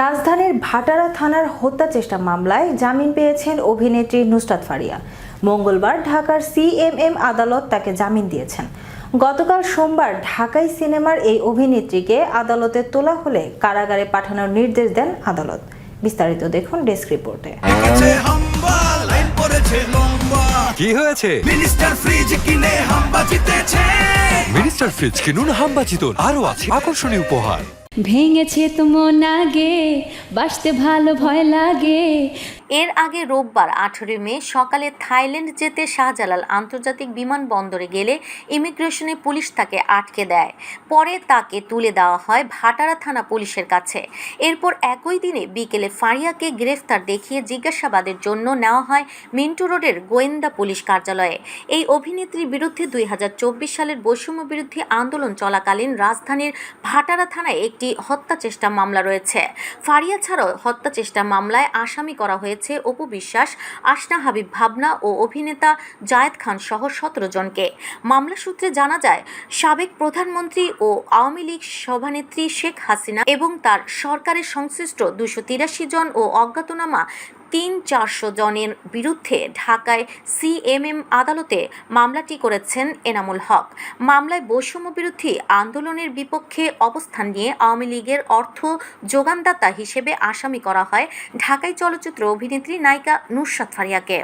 রাজধানীর ভাটারা থানার হত্যা চেষ্টা মামলায় জামিন পেয়েছেন অভিনেত্রী নুসরাত ফারিয়া। মঙ্গলবার ঢাকার সিএমএম আদালত তাকে জামিন দিয়েছেন। গতকাল সোমবার ঢাকাই সিনেমার এই অভিনেত্রীকে আদালতে তোলা হলে কারাগারে পাঠানোর নির্দেশ দেন আদালত। বিস্তারিত দেখুন ডেস্ক রিপোর্টে। কি হয়েছে? মিনিস্টার ফ্রিজ কিনে হাম্বা জিতেছে। মিনিস্টার ফ্রিজ কিনুন হাম্বা জিতুন। আরও আছে আকর্ষণীয় উপহার। ভেঙেছে তো মন আগে বাসতে ভালো ভয় লাগে। এর আগে রোববার আঠেরোই মে সকালে থাইল্যান্ড যেতে শাহজালাল আন্তর্জাতিক বিমানবন্দরে গেলে ইমিগ্রেশনে পুলিশ তাকে আটকে দেয়। পরে তাকে তুলে দেওয়া হয় ভাটারা থানা পুলিশের কাছে। এরপর একই দিনে বিকেলে ফারিয়াকে গ্রেফতার দেখিয়ে জিজ্ঞাসাবাদের জন্য নেওয়া হয় মিন্টু রোডের গোয়েন্দা পুলিশ কার্যালয়ে। এই অভিনেত্রীর বিরুদ্ধে দুই হাজার চব্বিশ সালের বৈষম্য বিরুদ্ধে আন্দোলন চলাকালীন রাজধানীর ভাটারা থানায় একটি হত্যা চেষ্টা মামলা রয়েছে। ফারিয়া ছাড়াও হত্যা চেষ্টা মামলায় আসামি করা হয়েছে অপু বিশ্বাস, আশনা হাবিব ভাবনা ও অভিনেতা জায়েদ খান সহ সতেরো জনকে। মামলা সূত্রে জানা যায়, সাবেক প্রধানমন্ত্রী ও আওয়ামী লীগ সভানেত্রী শেখ হাসিনা এবং তার সরকারের সংশ্লিষ্ট দুশো তিরাশি জন ও অজ্ঞাতনামা তিন চারশো জনের বিরুদ্ধে ঢাকায় সিএমএম আদালতে মামলাটি করেছেন এনামুল হক। মামলায় বৈষম্য বিরোধী আন্দোলনের বিপক্ষে অবস্থান নিয়ে আওয়ামী লীগের অর্থ যোগানদাতা হিসেবে আসামি করা হয় ঢাকায় চলচ্চিত্র অভিনেত্রী নায়িকা নুসরাত ফারিয়াকে।